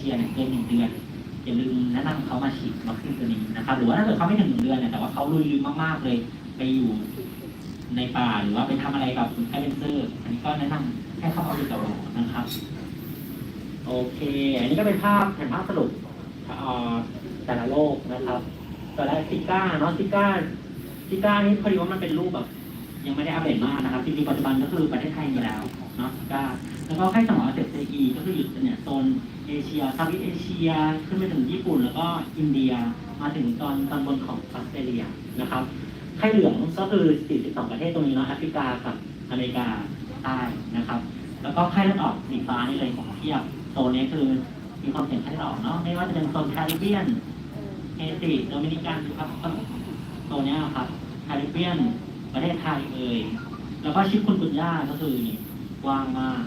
เชียร์เนี่ยเกินหนึ่งเดือนอย่าลืมแนะนำเขามาฉีดวัคซีนตัวนี้นะครับ หรือว่าถ้าเกิดเขาไม่ถึงหนึ่งเดือนเนี่ยแต่ว่าเขาลุยมากๆเลยไปอยู่ในป่าหรือว่าไปทำอะไรกับคนไข้เป็นเซอร์อันนี้ก็แนะนำให้เข้ามาดูกับเรานะครับ โอเค อันนี้ก็เป็นภาพแผนภาพสรุปเอ่อแต่ละโรคนะครับตัวแรกซิก้าเนาะซิก้าซิก้านี่พอดีว่ามันเป็นรูปแบบ ยังไม่ได้อัปเดตมากนะครับจริงๆปัจจุบันก็คือประเทศไทยมีแล้วเนาะก้าแล้วก็ไข้สมองอักเสบ CE ก็คืออยู่เนี่ยโซนเอเชียเซาท์อีสเอเชีย ขึ้นไปถึงญี่ปุ่น แล้วก็อินเดียมาถึงตอนตอนบนของออสเตรเลียนะครับไข้เหลืองก็คือ 42 ประเทศตรงนี้เนาะแอฟริกากับอเมริกาใต้นะครับ แล้วก็ไข้เลือดออกสีฟ้านี่เลยของเทียบโซนนี้คือมีความเสี่ยงไข้เลือดออกเนาะไม่ว่าจะเป็นโซนแคริบเบียนเฮติโดมินิกันครับโซนนี้ครับแคริบเบียน ประเทศไทยเอ่ยแล้วก็ชิปคุณกุญญาก็คือกว้างมาก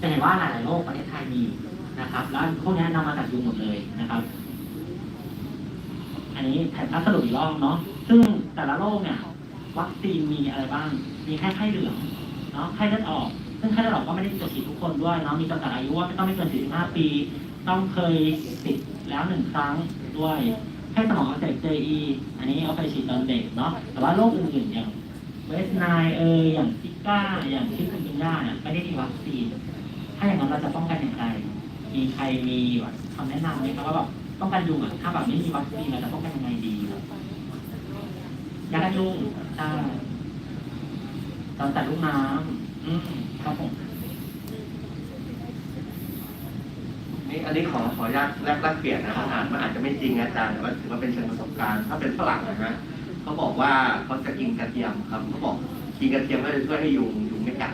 จะเห็นว่าหลายๆโรคประเทศไทยมีนะครับ แล้วพวกนี้นำมาจากยุงหมดเลยนะครับ อันนี้แผนภาพสรุปอีกรอบเนาะซึ่งแต่ละโรคเนี่ย วัคซีนมีอะไรบ้าง มีแค่ไข้เหลืองเนาะไข้เลือดออก ซึ่งไข้เลือดออกก็ไม่ได้ตัวฉีดทุกคนด้วยเนาะมีจำกัดอายุว่าไม่ต้องไม่เกิน 45 ปี ต้องเคยติดแล้วหนึ่งครั้งด้วย ไข้สมองอักเสบ JE อันนี้เอาไปฉีดตอนเด็กเนาะ แต่ว่าโรคอื่นๆอย่างเวสไนเอยอย่างซิก้า อย่างชิคุนกุนย่าเนี่ยไม่ได้มีวัคซีน ถ้าอย่างนั้นเราจะป้องกันอย่างไร มีใครมีแบบคำแนะนำไหมครับว่าแบบป้องกันยุงอะถ้าแบบไม่มีวัคซีนเราจะป้องกันยังไงดีครับยากันยุงใช่ตอนใส่ลูกน้ำอืมครับผม อันนี้ขอขออนุญาตแลกแลกเปลี่ยนนะครับอ่านมันอาจจะไม่จริงอาจารย์แต่ว่าถือว่าเป็นเชิงประสบการณ์ ถ้าเป็นฝรั่งนะฮะเขาบอกว่าเขาจะกินกระเทียมครับเขาบอกกินกระเทียมก็จะช่วยให้ยุงยุงไม่กัด